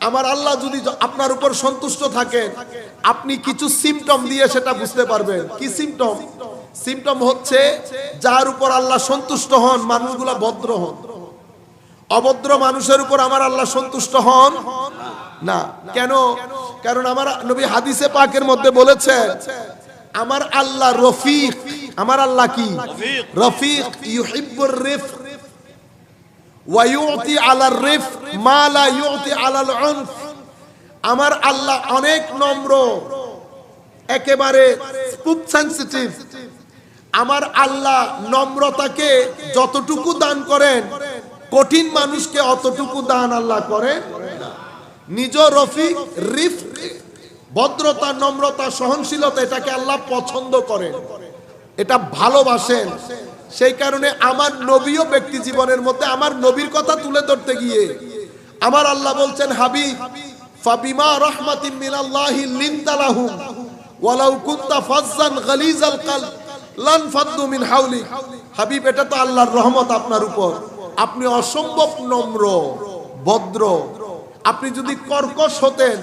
আমার আল্লাহ যদি আপনার উপর সন্তুষ্ট থাকেন আপনি কিছু সিমটম দিয়ে সেটা বুঝতে পারবেন। কি সিমটম? সিমটম হচ্ছে যার উপর আল্লাহ সন্তুষ্ট হন মানুষগুলা ভদ্র হন। অভদ্র মানুষের উপর আমার আল্লাহ সন্তুষ্ট হন? না। কেন? কারণ আমার নবী হাদিসে পাকের মধ্যে বলেছেন আমার আল্লাহ রফিক। আমার আল্লাহ কি? রফিক। ইউহিব্বুর রিফ ওয়া ইউতি আলার রিফ মা লা ইউতি আলাল আমার আল্লাহ অনেক নম্র, একেবারে খুব আমার আল্লাহ নম্রতাকে যতটুকু দান করেন, কঠিন মানুষকে অতটুকু দান আল্লাহ করেন। নিজ রফিক রিফ ভদ্রতা, নম্রতা, সহনশীলতা, এটাকে আল্লাহ পছন্দ করেন। এটা ভালোবাসেন। সেই কারণে আমার নবীও ব্যক্তি জীবনের মধ্যে আমার নবীর কথা তুলে ধরতে গিয়ে আমার আল্লাহ বলছেন, হাবিব, ফাবিমা রহমাতিন মিনাল্লাহি লিনতা লাহুম ওয়ালাউ কুনতা ফাজ্জান গালিজাল কলব, লান ফাদ্দু মিন হাওলিক হাবিব, এটা তো আল্লাহর রহমত আপনার উপর। আপনি অসম্ভব নম্র, ভদ্র। আপনি যদি কর্কশ হতেন,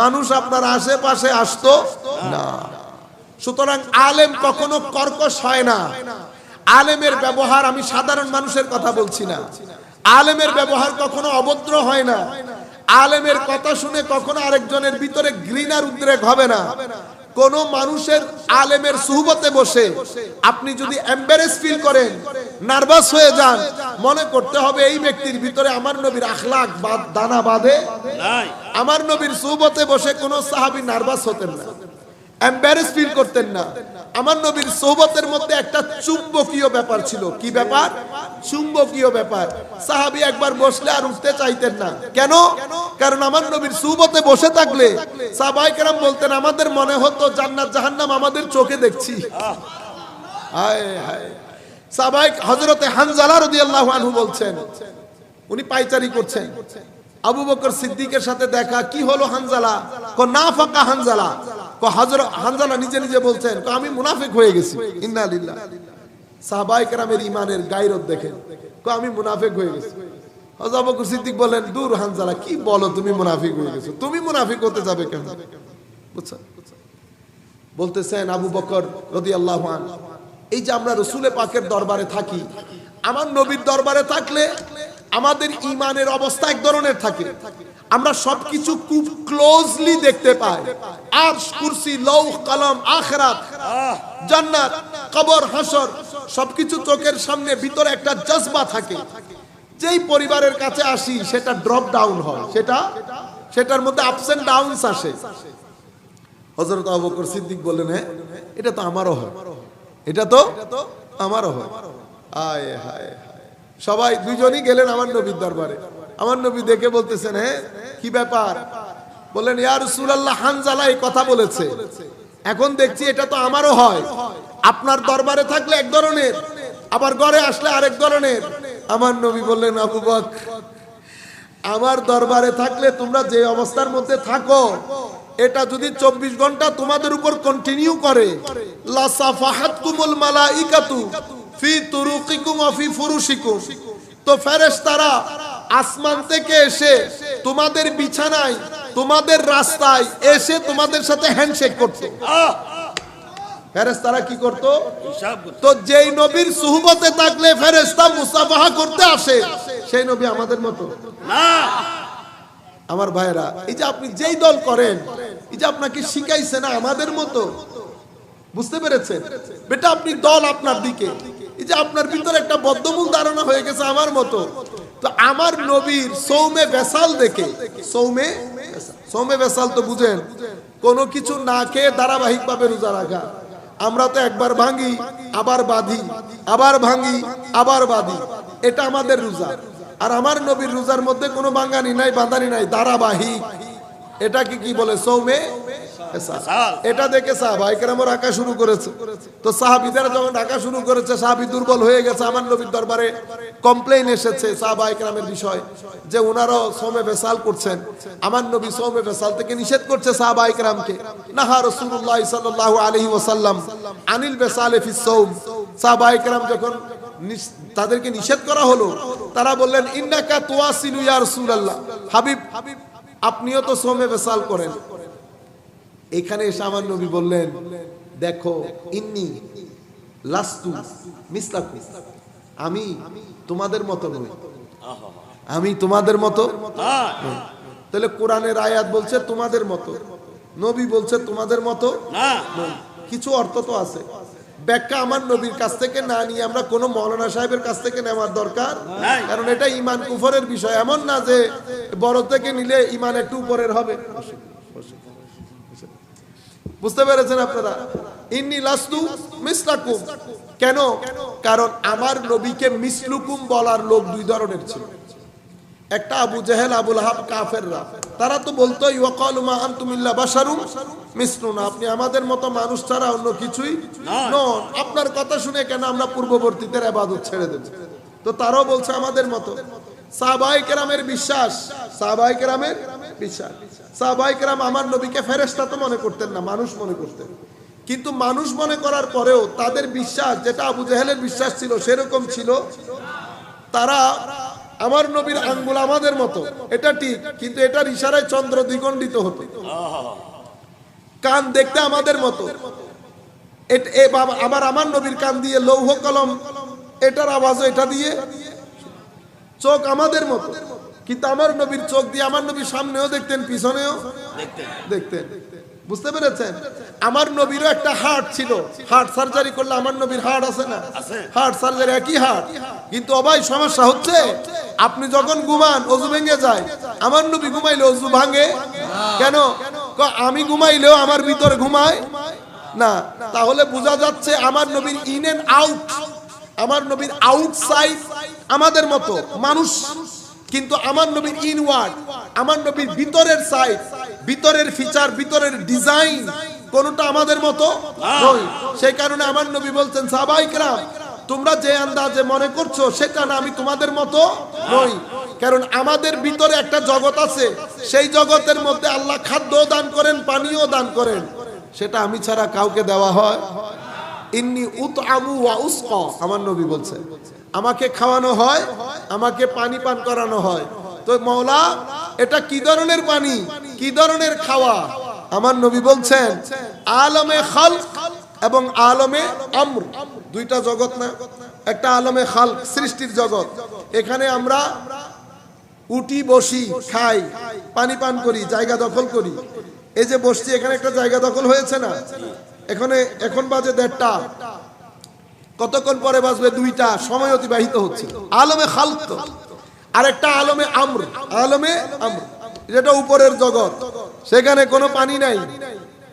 মানুষ আপনার আশেপাশে আসতো না। সুতরাং আলেম কখনো কর্কশ হয় না। আলেমের ব্যবহার আমি সাধারণ মানুষের কথা বলছি না। আলেমের ব্যবহার কখনো অভদ্র হয় না। আলেমের কথা শুনে কখনো আরেকজনের ভিতরে ঘৃণার উদ্রেক হবে না। কোন মানুষের আলেমের সুহবতে বসে আপনি যদি এম্বারেস ফিল করেন নার্ভাস হয়ে যান মনে করতে হবে এই ব্যক্তির ভিতরে আমার নবীর আখলাক দানা বাঁধে। নাই। আমার নবীর সুহবতে বসে কোন সাহাবী নার্ভাস হতেন না। এম্বারেস ফিল করতেন না। আমার নবীর সোহবতের মধ্যে একটা চুম্বকীয় ব্যাপার ছিল। কি ব্যাপার? চুম্বকীয় ব্যাপার। সাহাবী একবার বসলে আর উঠতে চাইতেন না। কেন? কারণ আমার নবীর সুবতে বসে থাকলে সাহাবাই কেরাম বলতেন, আমাদের মনে হতো জান্নাত, জাহান্নাম আমাদের চোখে দেখছি। হায় হায়। সাহাবাই হযরতে হানজালা রাদিয়াল্লাহু আনহু বলছেন, উনি পাইচারি করছেন। আবু বকর সিদ্দিকের সাথে দেখা, কি হলো হানজালা? কো না ফাঁকা হানজালা। হানজালা নিজে নিজে বলছেন আমি মুনাফিক হয়ে গেছি। কেরামের ইমানের গায়রত দেখেন। আমি মুনাফিক হয়ে গেছি। হযরত আবু বকর সিদ্দিক বলেন দূর হানজালা, কি বলো তুমি মুনাফিক হয়ে গেছো? তুমি মুনাফিক হতে যাবে কেন? বুঝছ বলতেছেন আবু বকর রাদিয়াল্লাহু আনহু, এই যে আমরা রসুলে পাকের দরবারে থাকি, আমার নবীর দরবারে থাকলে আমাদের ইমানের অবস্থা এক ধরনের থাকে। আমরা সবকিছু খুব ক্লোজলি দেখতে পাই। আর কুরসি লৌহ কলম আখরাত জান্নাত কবর হাসর সবকিছু চোখের সামনে ভিতরে একটা জজবা থাকে। যেই পরিবারের কাছে আসি সেটা ড্রপ ডাউন হয়। সেটা সেটার মধ্যে আপস এন্ড ডাউনস আসে। হজরত আবু বকর সিদ্দিক বলেন হ্যাঁ এটা তো আমারও হয়। এটা তো আমারও হয়। আয় হায়। সবাই দুজনই গেলেন আমার নবীর দরবারে। আমার নবী দেখে বলতেছেন হ্যাঁ কি ব্যাপার? বললেন, ইয়া রাসূলুল্লাহ, হানজালা এই কথা বলেছে। এখন দেখছি এটা তো আমারও হয়। আপনার দরবারে থাকলে এক ধরনের, আবার ঘরে আসলে আরেক ধরনের। আমার নবী বললেন, আবু বকর, আমার দরবারে থাকলে তোমরা যে অবস্থার মধ্যে থাকো, এটা যদি চব্বিশ ঘণ্টা তোমাদের উপর কন্টিনিউ করে। লাসাফাহাতকুমুল মালাইকাতু ফি তুরুকিকুম ওয়া ফি ফুরুশিকুম। তো ফেরেশতারা আসমান থেকে এসে তোমাদের বিছানায় তোমাদের রাস্তায় এসে তোমাদের সাথে হ্যান্ডশেক করতো। ফেরেশতারা কি করতো? তো যেই নবীর সুহবতে থাকলে ফেরেশতা মুসাফাহা করতে আসে সেই নবী আমাদের মতো। না। আমার ভাইরা এই যে আপনি যেই দল করেন এই যে আপনাকে শিখাইছে না আমাদের মতো বুঝতে পেরেছেন? বেটা আপনি দল আপনার দিকে। এই যে আপনার ভিতরে একটা বদ্ধমূল ধারণা হয়ে গেছে আমার মতো। তো আমার নবীর সৌমে বেসাল দেখে, সৌমে সৌমে বেসাল তো বুঝেন, কোনো কিছু না খেয়ে ধারাবাহিক ভাবে রোজা রাখা। আমরা তো একবার ভাঙি, আবার বাঁধি, আবার ভাঙি, আবার বাঁধি। এটা আমাদের রোজা। আর আমার নবীর রোজার মধ্যে কোনো বাঙ্গানি নাই বাঁধানি নাই, ধারাবাহিক। এটাকে কি বলে? সৌমে। এটা দেখে সাহাবাইকেরাম রাখা শুরু করেছে। তো সাহাবিদের যখন রাখা শুরু করেছে, সাহাবি দুর্বল হয়ে গেছে, আমার নবীর দরবারে কমপ্লেইন এসেছে সাহাবাইকেরামের বিষয়, যে ওনারাও সোমে বেসাল করছেন। আমার নবী সোমে বেসাল থেকে নিষেধ করছে সাহাবাইকেরামকে নাহা রাসূলুল্লাহ সাল্লাল্লাহু আলাইহি ওয়াসাল্লাম আনিল বেসালে ফিস সৌম। যখন তাদেরকে নিষেধ করা হলো, তারা বললেন, ইন্নাকা তুয়াসিলু ইয়া রাসূলুল্লাহ। হাবিব আপনিও তো সোমে বেসাল করেন। এখানে এসে আমার নবী বললেন দেখো ইন্নি লাস্তু মিসলাকু। আমি তোমাদের মতো নই। আমি তোমাদের মতো তাহলে কোরআনের আয়াত বলছে তোমাদের মতো। নবী বলছে তোমাদের মতো কিছু অর্থ তো আছে। ব্যাখ্যা আমার নবীর কাছ থেকে না নিয়ে আমরা কোনো মৌলানা সাহেবের কাছ থেকে নেওয়ার দরকার কারণ এটা ইমান কুফরের বিষয়। এমন না যে বড় থেকে নিলে ইমান একটু উপরের হবে। বুঝতে পেরেছেন আপনারা? ইন্নি লাস্তু মিসলাকুম। কেন? কারণ আমার নবীকে মিসলুকুম বলার লোক দুই ধরনের ছিল। একটা আবু জেহেল আবুল হাব কাফেররা। তারা তো বলতো ইওয়াকালু মা আনতুম ইল্লা বাশারুম মিসলুনা। আপনি আমাদের মতো মানুষ ছাড়া অন্য কিছুই। নন। আপনার কথা শুনে কেন আমরা পূর্ববর্তীদের ইবাদত ছেড়ে দেব? তো তারাও বলছে আমাদের মতো। সাহাবাই কেরামের বিশ্বাস সাহাবাই কেরামের বিশ্বাস সাহাবাই কেরাম আমার নবীকে ফেরেশতা তো মনে করতেন না, মানুষ মনে করতেন। কিন্তু মানুষ মনে করার পরেও তাদের বিশ্বাস, যেটা আবু জেহেলের বিশ্বাস ছিল সেরকম ছিল। তারা আমার নবীর আঙ্গুল আমাদের মতো, এটা ঠিক, কিন্তু এটার ইশারায় চন্দ্র দ্বিগণ্ডিত হতো। কান দেখতে আমাদের মতো। আবার আমার নবীর কান দিয়ে লৌহ কলম, এটার আওয়াজ এটা দিয়ে। চোখ আমাদের মতো। কিন্তু আমার নবীর চোখ দিয়ে আমার নবীর সামনেও দেখতেন পিছনেও? দেখতেন। বুঝতে পেরেছেন? আমার নবীরও একটা হার্ট ছিল। হার্ট সার্জারি করলে আমার নবীর হার্ট আছে না? হার্ট সার্জারি একই হার্ট। কিন্তু অবাই সমস্যা হচ্ছে আপনি যখন ঘুমান অজু ভেঙে যায় আমার নবী ঘুমাইলে অজু ভাঙে? কেন? আমি ঘুমাইলেও আমার ভিতরে ঘুমায়? না। তাহলে বোঝা যাচ্ছে আমার নবীর ইন এন্ড আউট আমার নবীর আউটসাইড আমাদের মতো মানুষ। কিন্তু আমার নবীর ইনওয়ার্ড আমার নবীর ভিতরের সাইড ভিতরের ফিচার ভিতরের ডিজাইন কোনটা আমাদের মতো সেই কারণে আমার নবী বলছেন, সাহাবাইকরাম, তোমরা যে আন্দাজে মনে করছ সেটা না, আমি তোমাদের মতো নই। কারণ আমাদের ভিতরে একটা জগৎ আছে, সেই জগতের মধ্যে আল্লাহ খাদ্য দান করেন পানীয় দান করেন। সেটা আমি ছাড়া কাউকে দেওয়া হয়। ইন্নি উত আমু ওয়া উসকা, আমার নবী বলছে। আমাকে খাওয়ানো হয় আমাকে পানি পান করানো হয়। তো মৌলা এটা কি ধরনের পানি? কি ধরনের খাওয়া? আমার নবী বলছেন, আলমে খাল এবং আলমে আমর। দুইটা জগৎ না? একটা আলমে খাল সৃষ্টির জগৎ। এখানে আমরা উটি বসি, খাই, পানি পান করি, জায়গা দখল করি। এই যে বসছি, এখানে একটা জায়গা দখল হয়েছে না? এখানে, এখন বাজে দেড়টা। কতক্ষণ পরে বাজবে দুইটা? সময় অতিবাহিত হচ্ছে। আলমে খালক। তো আর একটা আলমে আমর। আলমে আমর। যেটা উপরের জগৎ। সেখানে কোনো পানি নাই।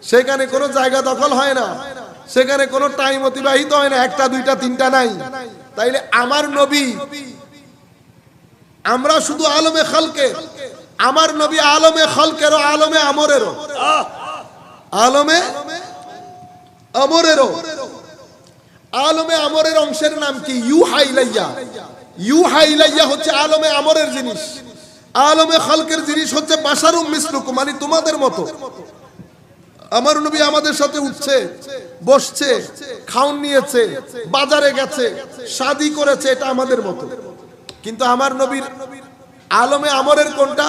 সেখানে কোনো জায়গা দখল হয় না। সেখানে কোনো টাইম অতিবাহিত হয় না। একটা, দুইটা, তিনটা নাই। তাইলে আমার নবী, আমরা শুধু আলমে খালকে। আমার নবী আলমে খালকেরও, আলমে আমরেরও। আলমে আমরেরও। আলমে আমরের অংশের নাম কি? ইউ হাইলাইয়া ইউ হাইলাইয়া হচ্ছে আলমে আমরের জিনিস। আলমে খালকের জিনিস হচ্ছে বাসারুম মিসলুকুম মানে তোমাদের মতো। আমার নবী আমাদের সাথে উঠছে, বসছে, খাউন নিয়েছে, বাজারে গেছে, শাদি করেছে, এটা আমাদের মতো। কিন্তু আমার নবীর আলমে আমরের কোনটা?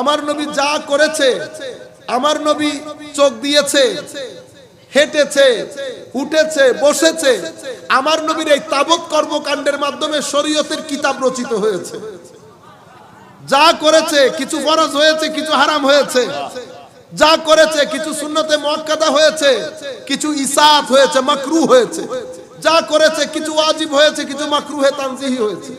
আমার নবী যা করেছে, আমার নবী চোখ দিয়েছে, হেঁটেছে উঠেছে বসেছে। আমার নবীর এই তাবৎ কর্মকাণ্ডের মাধ্যমে শরীয়তের কিতাব রচিত হয়েছে। যা করেছে কিছু ফরজ হয়েছে কিছু হারাম হয়েছে। যা করেছে কিছু সুন্নতে মুআক্কাদা হয়েছে কিছু ইসাত হয়েছে মাকরু হয়েছে। যা করেছে কিছু ওয়াজিব হয়েছে কিছু মাকরুহে তানজিহি হয়েছে।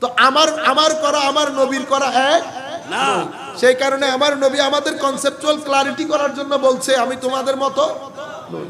তো আমার আমার করা আমার নবীর করা এক? না। সেই কারণে আমার নবী আমাদের কনসেপচুয়াল ক্লারিটি করার জন্য বলছে আমি তোমাদের মতো নই।